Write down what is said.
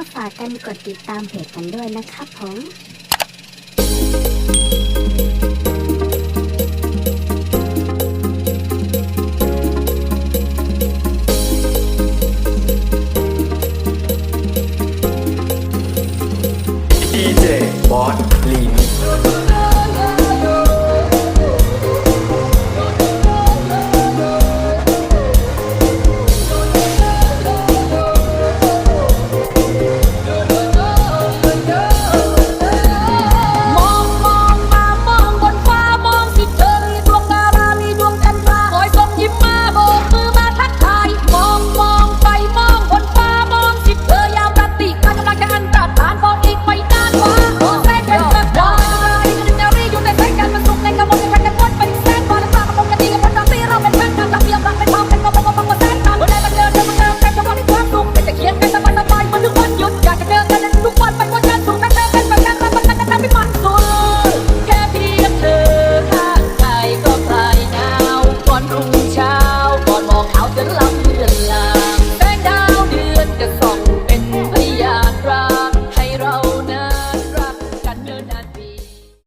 ก็ฝากกันกดติดตามเพจกันด้วยนะครับผม DJ Boss Remix